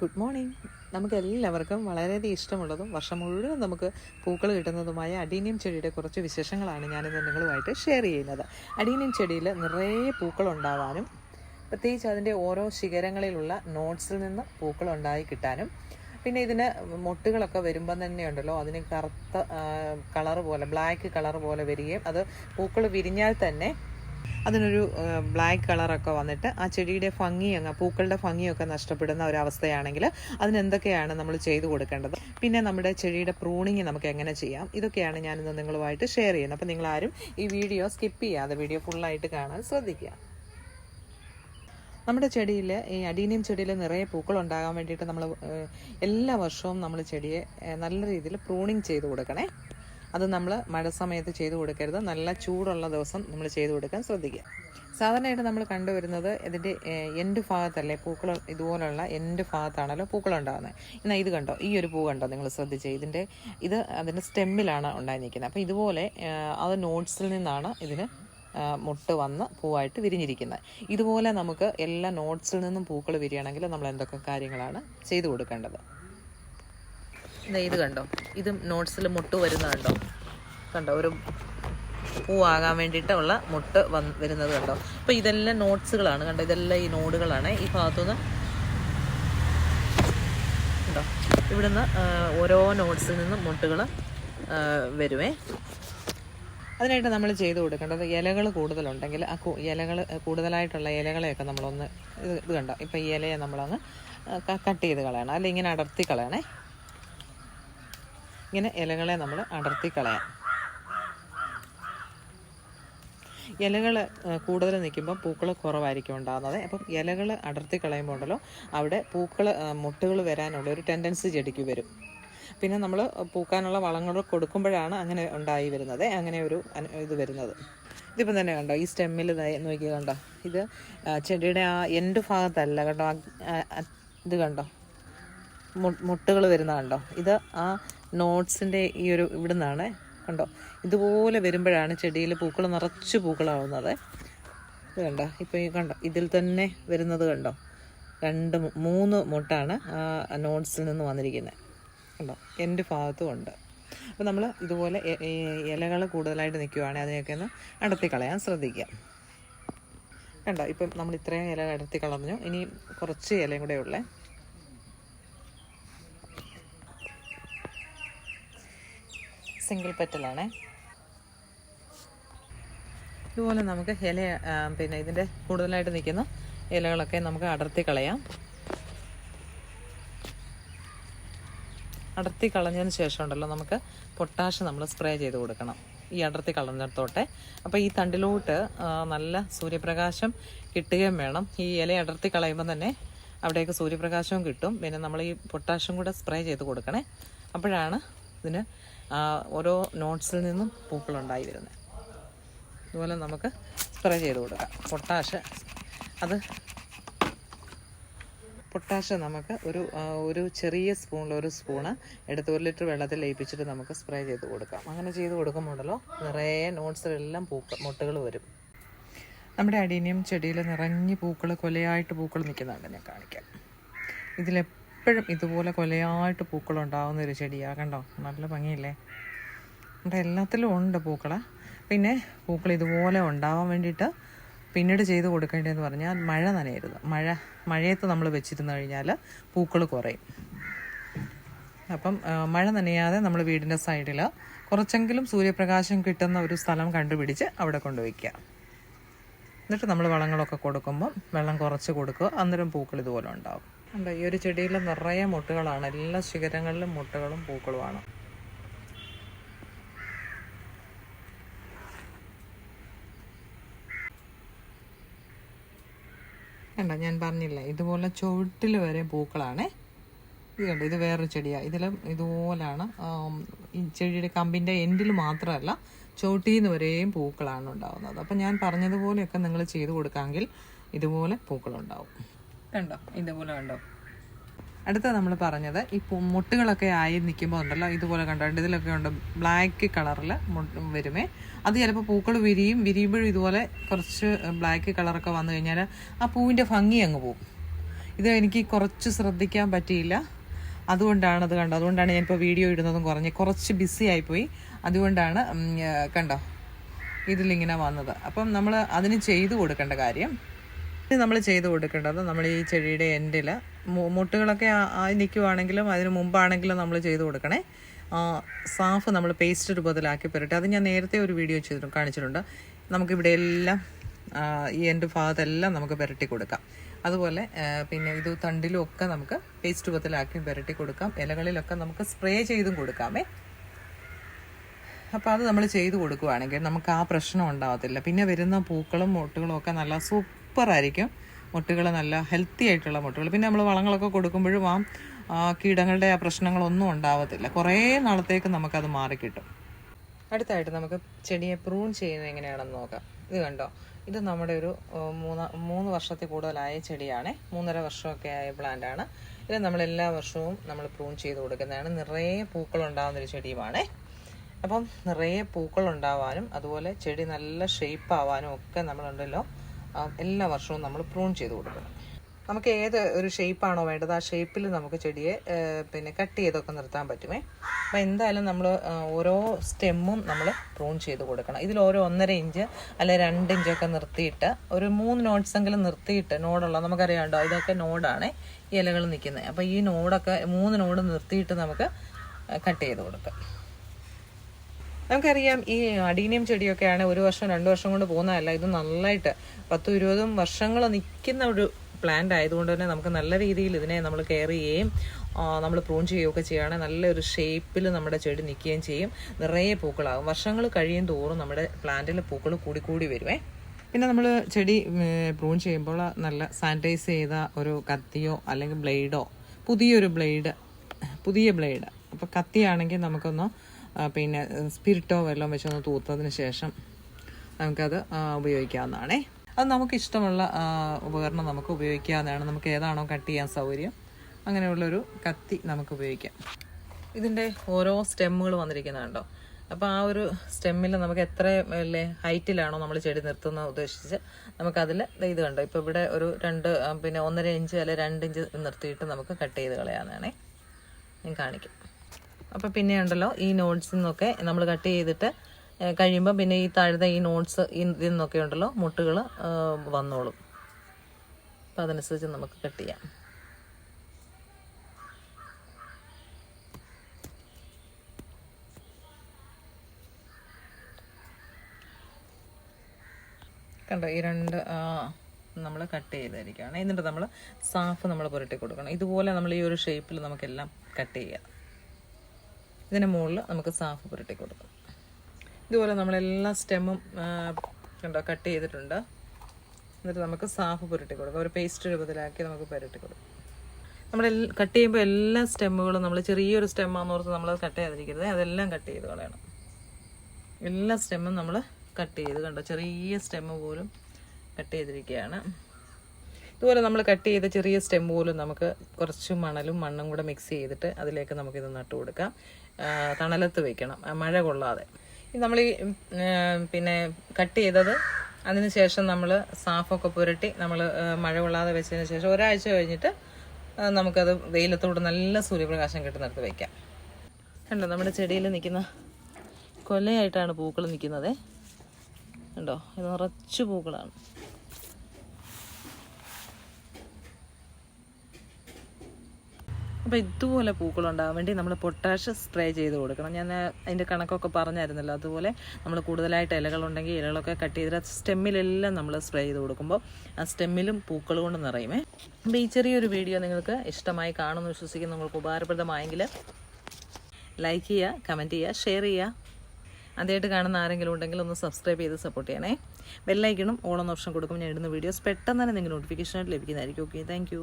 Good morning നമുക്ക് എല്ലാവർക്കും വളരെയധികം ഇഷ്ടമുള്ളതും വർഷം മുഴുവൻ നമുക്ക് പൂക്കൾ കിട്ടുന്നതുമായ അടീനിയം ചെടിയുടെ കുറച്ച് വിശേഷങ്ങളാണ് ഞാനിന്ന് നിങ്ങളുമായിട്ട് ഷെയർ ചെയ്യുന്നത്. അടീനിയം ചെടിയിൽ നിറയെ പൂക്കൾ ഉണ്ടാവാനും പ്രത്യേകിച്ച് അതിന്റെ ഓരോ ശിഖരങ്ങളിലുള്ള നോട്ട്സിൽ നിന്ന് പൂക്കൾ ഉണ്ടായി കിട്ടാനും പിന്നെ ഇതിന് മൊട്ടുകളൊക്കെ വരുമ്പം തന്നെ ഉണ്ടല്ലോ അതിന് കറുത്ത കളർ പോലെ ബ്ലാക്ക് കളർ പോലെ വരികയും അത് പൂക്കൾ വിരിഞ്ഞാൽ തന്നെ അതിനൊരു ബ്ലാക്ക് കളറൊക്കെ വന്നിട്ട് ആ ചെടിയുടെ ഭംഗി അങ്ങ് പൂക്കളുടെ ഭംഗിയൊക്കെ നഷ്ടപ്പെടുന്ന ഒരവസ്ഥയാണെങ്കിൽ അതിനെന്തൊക്കെയാണ് നമ്മൾ ചെയ്തു കൊടുക്കേണ്ടത്? പിന്നെ നമ്മുടെ ചെടിയുടെ പ്രൂണിങ് നമുക്ക് എങ്ങനെ ചെയ്യാം? ഇതൊക്കെയാണ് ഞാനിന്ന് നിങ്ങളുമായിട്ട് ഷെയർ ചെയ്യുന്നത്. അപ്പോൾ നിങ്ങളാരും ഈ വീഡിയോ സ്കിപ്പ് ചെയ്യാതെ വീഡിയോ ഫുള്ളായിട്ട് കാണാൻ ശ്രദ്ധിക്കുക. നമ്മുടെ ചെടിയിൽ ഈ അടീനിയം ചെടിയിൽ നിറയെ പൂക്കൾ ഉണ്ടാകാൻ വേണ്ടിയിട്ട് നമ്മൾ എല്ലാ വർഷവും നമ്മൾ ചെടിയെ നല്ല രീതിയിൽ പ്രൂണിങ് ചെയ്ത് കൊടുക്കണേ. അത് നമ്മൾ മഴ സമയത്ത് ചെയ്തു കൊടുക്കരുത്. നല്ല ചൂടുള്ള ദിവസം നമ്മൾ ചെയ്തു കൊടുക്കാൻ ശ്രദ്ധിക്കുക. സാധാരണയായിട്ട് നമ്മൾ കണ്ടുവരുന്നത് ഇതിന്റെ എന്റെ ഭാഗത്തല്ലേ? പൂക്കൾ ഇതുപോലുള്ള എന്റെ ഭാഗത്താണല്ലോ പൂക്കൾ ഉണ്ടാകുന്നത് എന്നാൽ ഇത് കണ്ടോ? ഈ ഒരു പൂ കണ്ടോ നിങ്ങൾ ശ്രദ്ധിച്ചേ? ഇതിന്റെ ഇത് അതിന്റെ സ്റ്റെമ്മിലാണ് ഉണ്ടായി നിൽക്കുന്നത് അപ്പോൾ ഇതുപോലെ അത് നോട്ട്സിൽ നിന്നാണ് ഇതിന് മുട്ട് വന്ന് പൂവായിട്ട് വിരിഞ്ഞിരിക്കുന്നത്. ഇതുപോലെ നമുക്ക് എല്ലാ നോട്ട്സിൽ നിന്നും പൂക്കൾ വിരിയണമെങ്കിൽ നമ്മൾ എന്തൊക്കെ കാര്യങ്ങളാണ് ചെയ്തു കൊടുക്കേണ്ടത്? ഇത് കണ്ടോ? ഇതും നോട്ട്സിൽ മുട്ട് വരുന്ന കണ്ടോ? കണ്ടോ? ഒരു പൂവാകാൻ വേണ്ടിയിട്ടുള്ള മുട്ട് വന്ന് വരുന്നത് കണ്ടോ? അപ്പോൾ ഇതെല്ലാം നോട്ട്സുകളാണ് കണ്ടോ? ഇതെല്ലാം ഈ നോഡുകളാണ് ഈ ഭാഗത്തുനിന്ന് കണ്ടോ? ഇവിടുന്ന് ഓരോ നോട്ട്സിൽ നിന്നും മുട്ടുകൾ വരുവേ. അതിനായിട്ട് നമ്മൾ ചെയ്ത് കൊടുക്കേണ്ടത് ഇലകൾ കൂടുതലുണ്ടെങ്കിൽ ആ ഇലകൾ കൂടുതലായിട്ടുള്ള ഇലകളെയൊക്കെ നമ്മളൊന്ന് ഇത് ഇത് കണ്ടോ? ഇപ്പം ഈ ഇലയെ നമ്മളൊന്ന് കട്ട് ചെയ്ത് കളയണം. അല്ലെങ്കിൽ ഇങ്ങനെ അടർത്തി കളയണേ. ഇങ്ങനെ ഇലകളെ നമ്മൾ അടർത്തി കളയാം. ഇലകൾ കൂടുതൽ നിൽക്കുമ്പോൾ പൂക്കൾ കുറവായിരിക്കും ഉണ്ടാകുന്നത് അപ്പം ഇലകൾ അടർത്തി കളയുമ്പോൾ ഉണ്ടല്ലോ അവിടെ പൂക്കൾ മുട്ടുകൾ വരാനുള്ള ഒരു ടെൻഡൻസി ചെടിക്ക് വരും. പിന്നെ നമ്മൾ പൂക്കാനുള്ള വളങ്ങൾ കൊടുക്കുമ്പോഴാണ് അങ്ങനെ ഉണ്ടായി വരുന്നത് അങ്ങനെ ഒരു ഇത് വരുന്നത്. ഇതിപ്പം തന്നെ കണ്ടോ ഈ സ്റ്റെമ്മിൽ നോക്കിയത് കണ്ടോ? ഇത് ചെടിയുടെ ആ എന്റെ ഭാഗത്തല്ല ആ, ഇത് കണ്ടോ? മുട്ടുകൾ വരുന്ന കണ്ടോ? ഇത് ആ നോട്ട്സിന്റെ ഈ ഒരു ഇവിടെ നിന്നാണ് കണ്ടോ? ഇതുപോലെ വരുമ്പോഴാണ് ചെടിയിൽ പൂക്കൾ നിറച്ച് പൂക്കളാവുന്നത്. ഇത് കണ്ടോ? ഇപ്പോൾ ഈ കണ്ടോ? ഇതിൽ തന്നെ വരുന്നത് കണ്ടോ? രണ്ട് മൂന്ന് മുട്ടാണ് ആ നോട്ട്സിൽ നിന്ന് വന്നിരിക്കുന്നത് കണ്ടോ? എന്റെ ഭാഗത്തും ഉണ്ട്. അപ്പോൾ നമ്മൾ ഇതുപോലെ ഇലകൾ കൂടുതലായിട്ട് നിൽക്കുവാണെങ്കിൽ അതിനെയൊക്കെ ഒന്ന് അടർത്തി കളയാൻ കണ്ടോ? ഇപ്പം നമ്മൾ ഇത്രയും ഇല അടർത്തി കളഞ്ഞു ഇനി കുറച്ച് ഇലയും കൂടെ ഉള്ളേ. സിംഗിൾ പെറ്റലാണ്. ഇതുപോലെ നമുക്ക് ഇല പിന്നെ ഇതിന്റെ കൂടുതലായിട്ട് നിൽക്കുന്ന ഇലകളൊക്കെ നമുക്ക് അടർത്തി കളയാം. അടർത്തി കളഞ്ഞതിന് ശേഷം ഉണ്ടല്ലോ നമുക്ക് പൊട്ടാഷ് നമ്മൾ സ്പ്രേ ചെയ്ത് കൊടുക്കണം. ഈ അടർത്തി കളഞ്ഞിടത്തോട്ടെ. അപ്പോൾ ഈ തണ്ടിലോട്ട് നല്ല സൂര്യപ്രകാശം കിട്ടുകയും വേണം. ഈ ഇല അടർത്തി കളയുമ്പോൾ തന്നെ അവിടേക്ക് സൂര്യപ്രകാശവും കിട്ടും. പിന്നെ നമ്മൾ ഈ പൊട്ടാഷും കൂടെ സ്പ്രേ ചെയ്ത് കൊടുക്കണേ. അപ്പോഴാണ് ഇതിന് ഓരോ നോട്ട്സിൽ നിന്നും പൂക്കളുണ്ടായി വരുന്നത് അതുപോലെ നമുക്ക് സ്പ്രേ ചെയ്ത് കൊടുക്കാം. പൊട്ടാഷ് അത് പൊട്ടാഷ് നമുക്ക് ഒരു ഒരു ചെറിയ സ്പൂണിൽ ഒരു സ്പൂണ് എടുത്ത് ഒരു ലിറ്റർ വെള്ളത്തിൽ ലയിപ്പിച്ചിട്ട് നമുക്ക് സ്പ്രേ ചെയ്ത് കൊടുക്കാം. അങ്ങനെ ചെയ്ത് കൊടുക്കുമ്പോഴല്ലോ നിറയെ നോട്ട്സിലെല്ലാം പൂക്കൾ മുട്ടുകൾ വരും. നമ്മുടെ അടീനിയം ചെടിയിൽ നിറഞ്ഞ് പൂക്കൾ കൊലയായിട്ട് പൂക്കൾ നിൽക്കുന്നുണ്ട് ഞാൻ കാണിക്കാം. ഇതിലെപ്പോഴും ഇതുപോലെ കൊലയായിട്ട് പൂക്കൾ ഉണ്ടാകുന്ന ഒരു ചെടിയാണ് കണ്ടോ? നല്ല ഭംഗിയില്ലേ? അവിടെ എല്ലാത്തിലും ഉണ്ട് പൂക്കൾ പിന്നെ പൂക്കൾ ഇതുപോലെ ഉണ്ടാവാൻ വേണ്ടിയിട്ട് പിന്നീട് ചെയ്ത് കൊടുക്കേണ്ടതെന്ന് പറഞ്ഞാൽ മഴ നനയരുത്. മഴ മഴയത്ത് നമ്മൾ വെച്ചിരുന്നു കഴിഞ്ഞാൽ പൂക്കൾ കുറയും. അപ്പം മഴ നനയാതെ നമ്മൾ വീടിന്റെ സൈഡിൽ കുറച്ചെങ്കിലും സൂര്യപ്രകാശം കിട്ടുന്ന ഒരു സ്ഥലം കണ്ടുപിടിച്ച് അവിടെ കൊണ്ടുവയ്ക്കുക. എന്നിട്ട് നമ്മൾ വളങ്ങളൊക്കെ കൊടുക്കുമ്പം വെള്ളം കുറച്ച് കൊടുക്കുക. അന്നേരം പൂക്കൾ ഇതുപോലെ ഉണ്ടാവും. ഉണ്ട് ഈ ഒരു ചെടിയിൽ നിറയെ മുട്ടുകളാണ്. എല്ലാ ശിഖരങ്ങളിലും മുട്ടുകളും പൂക്കളുമാണ്. കണ്ടോ ഞാൻ പറഞ്ഞില്ല ഇതുപോലെ ചുവട്ടിൽ വരെ പൂക്കളാണ്. ഇത് കണ്ട ഇത് വേറൊരു ചെടിയാണ് ഇതിലും ഇതുപോലാണ് ഈ ചെടിയുടെ കമ്പിന്റെ എൻഡിൽ മാത്രമല്ല ചുവട്ടിൽ നിന്ന് വരെയും പൂക്കളാണ് ഉണ്ടാകുന്നത് അപ്പം ഞാൻ പറഞ്ഞതുപോലെയൊക്കെ നിങ്ങൾ ചെയ്ത് കൊടുക്കാമെങ്കിൽ ഇതുപോലെ പൂക്കളുണ്ടാവും. കണ്ടോ? ഇതുപോലെ കണ്ടോ? അടുത്ത നമ്മൾ പറഞ്ഞത് ഈ മുട്ടുകളൊക്കെ ആയി നിൽക്കുമ്പോൾ ഉണ്ടല്ലോ ഇതുപോലെ കണ്ടോ? ഇതിലൊക്കെ ഉണ്ട് ബ്ലാക്ക് കളറിൽ വരുമേ. അത് ചിലപ്പോൾ പൂക്കൾ വിരിയും വിരിയുമ്പോഴും ഇതുപോലെ കുറച്ച് ബ്ലാക്ക് കളറൊക്കെ വന്നു കഴിഞ്ഞാൽ ആ പൂവിന്റെ ഭംഗി അങ്ങ് പോകും ഇത് എനിക്ക് കുറച്ച് ശ്രദ്ധിക്കാൻ പറ്റിയില്ല. അതുകൊണ്ടാണ് അത് കണ്ടോ അതുകൊണ്ടാണ് ഞാനിപ്പോൾ വീഡിയോ ഇടുന്നതും കുറഞ്ഞ് കുറച്ച് ബിസി ആയിപ്പോയി. അതുകൊണ്ടാണ് കണ്ടോ? ഇതിലിങ്ങനെ വന്നത്. അപ്പം നമ്മൾ അതിന് ചെയ്തു കൊടുക്കേണ്ട കാര്യം ഇത് നമ്മൾ ചെയ്ത് കൊടുക്കേണ്ടത് നമ്മൾ ഈ ചെടിയുടെ എൻഡിൽ മുട്ടുകളൊക്കെ നിൽക്കുവാണെങ്കിലും അതിന് മുമ്പാണെങ്കിലും നമ്മൾ ചെയ്ത് കൊടുക്കണേ. സാഫ് നമ്മൾ പേസ്റ്റ് രൂപത്തിലാക്കി പെരട്ടെ. അത് ഞാൻ നേരത്തെ ഒരു വീഡിയോ ചെയ്തിട്ടുണ്ട് കാണിച്ചിട്ടുണ്ട്. നമുക്കിവിടെ എല്ലാം ഈ എന്റെ ഭാഗത്തെല്ലാം നമുക്ക് പെരട്ടി കൊടുക്കാം. അതുപോലെ പിന്നെ ഇത് തണ്ടിലും ഒക്കെ നമുക്ക് പേസ്റ്റ് രൂപത്തിലാക്കി പെരട്ടി കൊടുക്കാം. ഇലകളിലൊക്കെ നമുക്ക് സ്പ്രേ ചെയ്തും കൊടുക്കാമേ. അപ്പോൾ അത് നമ്മൾ ചെയ്ത് കൊടുക്കുകയാണെങ്കിൽ നമുക്ക് ആ പ്രശ്നം ഉണ്ടാകത്തില്ല. പിന്നെ വരുന്ന പൂക്കളും മുട്ടുകളും ഒക്കെ നല്ല സൂപ്പറായിരിക്കും. മുട്ടുകൾ നല്ല ഹെൽത്തി ആയിട്ടുള്ള മുട്ടുകൾ. പിന്നെ നമ്മൾ വളങ്ങളൊക്കെ കൊടുക്കുമ്പോഴും ആ കീടങ്ങളുടെ ആ പ്രശ്നങ്ങളൊന്നും ഉണ്ടാവത്തില്ല. കുറേ നാളത്തേക്ക് നമുക്കത് മാറിക്കിട്ടും. അടുത്തായിട്ട് നമുക്ക് ചെടിയെ പ്രൂൺ ചെയ്യുന്നത് എങ്ങനെയാണെന്ന് നോക്കാം. ഇത് കണ്ടോ? ഇത് നമ്മുടെ ഒരു മൂന്ന് മൂന്ന് വർഷത്തിൽ കൂടുതലായ ചെടിയാണ്. മൂന്നര വർഷമൊക്കെ ആയ പ്ലാന്റാണ് ഇത് നമ്മൾ എല്ലാ വർഷവും നമ്മൾ പ്രൂൺ ചെയ്ത് കൊടുക്കുന്നതാണ്. നിറയെ പൂക്കൾ ഉണ്ടാകുന്നൊരു ചെടിയുമാണേ. അപ്പം നിറയെ പൂക്കൾ ഉണ്ടാവാനും അതുപോലെ ചെടി നല്ല ഷേപ്പ് ആവാനും ഒക്കെ നമ്മളുണ്ടല്ലോ. എല്ലാ വർഷവും നമ്മൾ പ്രൂൺ ചെയ്ത് കൊടുക്കണം. നമുക്ക് ഏത് ഒരു ഷേപ്പാണോ വേണ്ടത് ആ ഷേപ്പിൽ നമുക്ക് ചെടിയെ പിന്നെ കട്ട് ചെയ്തൊക്കെ നിർത്താൻ പറ്റുമേ. അപ്പം എന്തായാലും നമ്മൾ ഓരോ സ്റ്റെമ്മും നമ്മൾ പ്രൂൺ ചെയ്ത് കൊടുക്കണം. ഇതിൽ ഓരോ ഒന്നര ഇഞ്ച് അല്ലെ രണ്ട് ഇഞ്ചൊക്കെ നിർത്തിയിട്ട് ഒരു മൂന്ന് നോട്ട്സ് എങ്കിലും നിർത്തിയിട്ട് നോഡുള്ള നമുക്കറിയാമല്ലോ ഇതൊക്കെ നോടാണ് ഇലകൾ നിൽക്കുന്നത്. അപ്പോൾ ഈ നോഡൊക്കെ മൂന്ന് നോഡ് നിർത്തിയിട്ട് നമുക്ക് കട്ട് ചെയ്ത് കൊടുക്കാം. നമുക്കറിയാം ഈ അടീനിയം ചെടിയൊക്കെയാണ് ഒരു വർഷം രണ്ട് വർഷം കൊണ്ട് പോകുന്നതല്ല. ഇത് നന്നായിട്ട് പത്തും ഇരുപതും വർഷങ്ങൾ നിൽക്കുന്ന ഒരു പ്ലാന്റ് ആയതുകൊണ്ട് തന്നെ നമുക്ക് നല്ല രീതിയിൽ ഇതിനെ നമ്മൾ കെയർ ചെയ്യുകയും നമ്മൾ പ്രൂൺ ചെയ്യുകയൊക്കെ ചെയ്യുകയാണെങ്കിൽ നല്ലൊരു ഷേപ്പിൽ നമ്മുടെ ചെടി നിൽക്കുകയും ചെയ്യും. നിറയെ പൂക്കളാകും. വർഷങ്ങൾ കഴിയും തോറും നമ്മുടെ പ്ലാന്റിൽ പൂക്കൾ കൂടി കൂടി വരുവേ. പിന്നെ നമ്മൾ ചെടി പ്രൂൺ ചെയ്യുമ്പോൾ നല്ല സാനിറ്റൈസ് ചെയ്ത ഒരു കത്തിയോ അല്ലെങ്കിൽ ബ്ലേഡോ പുതിയൊരു ബ്ലേഡ് പുതിയ ബ്ലേഡ് അപ്പോൾ കത്തിയാണെങ്കിൽ നമുക്കൊന്ന് പിന്നെ സ്പിരിറ്റോ വെള്ളം വെച്ചൊന്ന് തൂത്തതിന് ശേഷം നമുക്കത് ഉപയോഗിക്കാവുന്നതാണേ. അത് നമുക്ക് ഇഷ്ടമുള്ള ഉപകരണം നമുക്ക് ഉപയോഗിക്കാവുന്നതാണ്. നമുക്ക് ഏതാണോ കട്ട് ചെയ്യാൻ സൗകര്യം. അങ്ങനെയുള്ളൊരു കത്തി നമുക്ക് ഉപയോഗിക്കാം. ഇതിന്റെ ഓരോ സ്റ്റെമ്മുകൾ വന്നിരിക്കുന്നുണ്ടോ? അപ്പോൾ ആ ഒരു സ്റ്റെമ്മിൽ നമുക്ക് എത്ര അല്ലേ ഹൈറ്റിലാണോ നമ്മൾ ചെടി നിർത്തുന്നത് ഉദ്ദേശിച്ച് നമുക്കതിൽ ഇത് കണ്ടോ? ഇപ്പോൾ ഇവിടെ ഒരു രണ്ട് പിന്നെ ഒന്നര ഇഞ്ച് അല്ലെ രണ്ട് ഇഞ്ച് നിർത്തിയിട്ട് നമുക്ക് കട്ട് ചെയ്ത് കളയാവുന്നതാണേ. ഞാൻ കാണിക്കാം. അപ്പോൾ പിന്നെ ഉണ്ടല്ലോ ഈ നോട്ട്സിൽ നിന്നൊക്കെ നമ്മൾ കട്ട് ചെയ്തിട്ട് കഴിയുമ്പോൾ പിന്നെ ഈ താഴത്തെ ഈ നോട്ട്സ് ഇതിൽ നിന്നൊക്കെ ഉണ്ടല്ലോ മുട്ടുകൾ വന്നോളും. അപ്പോൾ അതനുസരിച്ച് നമുക്ക് കട്ട് ചെയ്യാം. കണ്ടോ ഈ രണ്ട് നമ്മൾ കട്ട് ചെയ്തായിരിക്കുകയാണ് എന്നിട്ട് നമ്മൾ സാഫ് നമ്മൾ പുരട്ടി കൊടുക്കണം. ഇതുപോലെ നമ്മൾ ഈ ഒരു ഷേപ്പിൽ നമുക്കെല്ലാം കട്ട് ചെയ്യാം. ഇതിന് മുകളിൽ നമുക്ക് സാഫ് പുരട്ടി കൊടുക്കാം. ഇതുപോലെ നമ്മളെല്ലാ സ്റ്റെമ്മും കണ്ടോ കട്ട് ചെയ്തിട്ടുണ്ട്. എന്നിട്ട് നമുക്ക് സാഫ് പുരട്ടി കൊടുക്കാം. ഒരു പേസ്റ്റ് രൂപത്തിലാക്കി നമുക്ക് പുരട്ടി കൊടുക്കാം. നമ്മൾ കട്ട് ചെയ്യുമ്പോൾ എല്ലാ സ്റ്റെമ്മുകളും നമ്മൾ ചെറിയൊരു സ്റ്റെമ്മാന്ന് ഓർത്ത് നമ്മൾ കട്ട് ചെയ്യാതിരിക്കരുത്. അതെല്ലാം കട്ട് ചെയ്ത് കളയണം. എല്ലാ സ്റ്റെമ്മും നമ്മൾ കട്ട് ചെയ്ത് കണ്ടോ ചെറിയ സ്റ്റെമ്മ് പോലും കട്ട് ചെയ്തിരിക്കുകയാണ്. ഇതുപോലെ നമ്മൾ കട്ട് ചെയ്ത ചെറിയ സ്റ്റെം പോലും നമുക്ക് കുറച്ച് മണലും മണ്ണും കൂടെ മിക്സ് ചെയ്തിട്ട് അതിലേക്ക് നമുക്കിത് നട്ടു കൊടുക്കാം തണലത്ത് വെക്കണം. മഴ കൊള്ളാതെ. നമ്മൾ ഈ പിന്നെ കട്ട് ചെയ്തത് അതിന് ശേഷം നമ്മൾ സാഫൊക്കെ പുരട്ടി നമ്മൾ മഴ കൊള്ളാതെ വെച്ചതിന് ശേഷം ഒരാഴ്ച കഴിഞ്ഞിട്ട് നമുക്കത് വെയിലത്തോട് നല്ല സൂര്യപ്രകാശം കിട്ടുന്നിടത്ത് വെക്കാം. കണ്ടോ നമ്മുടെ ചെടിയിൽ നിൽക്കുന്ന കൊലയായിട്ടാണ് പൂക്കൾ നിൽക്കുന്നത്. കണ്ടോ ഇത് നിറച്ച് പൂക്കളാണ്. അപ്പോൾ ഇതുപോലെ പൂക്കളുണ്ടാകാൻ വേണ്ടി നമ്മൾ പൊട്ടാഷ് സ്പ്രേ ചെയ്ത് കൊടുക്കണം. ഞാൻ അതിന്റെ കണക്കൊക്കെ പറഞ്ഞായിരുന്നല്ലോ. അതുപോലെ നമ്മൾ കൂടുതലായിട്ട് ഇലകളുണ്ടെങ്കിൽ ഇലകളൊക്കെ കട്ട് ചെയ്തിട്ട് സ്റ്റെമ്മിലെല്ലാം നമ്മൾ സ്പ്രേ ചെയ്ത് കൊടുക്കുമ്പോൾ ആ സ്റ്റെമ്മിലും പൂക്കൾ കൊണ്ട് നിറയുമേ. അപ്പോൾ ഈ ചെറിയൊരു വീഡിയോ നിങ്ങൾക്ക് ഇഷ്ടമായി കാണുമെന്ന് വിശ്വസിക്കുന്നു. നിങ്ങൾക്ക് ഉപകാരപ്രദമായെങ്കിൽ ലൈക്ക് ചെയ്യുക കമന്റ് ചെയ്യുക ഷെയർ ചെയ്യുക. ആദ്യമായിട്ട് കാണുന്ന ആരെങ്കിലും ഉണ്ടെങ്കിൽ ഒന്ന് സബ്സ്ക്രൈബ് ചെയ്ത് സപ്പോർട്ട് ചെയ്യണേ. ബെല്ലൈക്കണം ഓൺ ഓപ്ഷൻ കൊടുക്കുമ്പോൾ ഞാൻ ഇടുന്ന വീഡിയോസ് പെട്ടെന്ന് തന്നെ നിങ്ങൾക്ക് നോട്ടിഫിക്കേഷനായിട്ട് ലഭിക്കുന്നതായിരിക്കും. Okay thank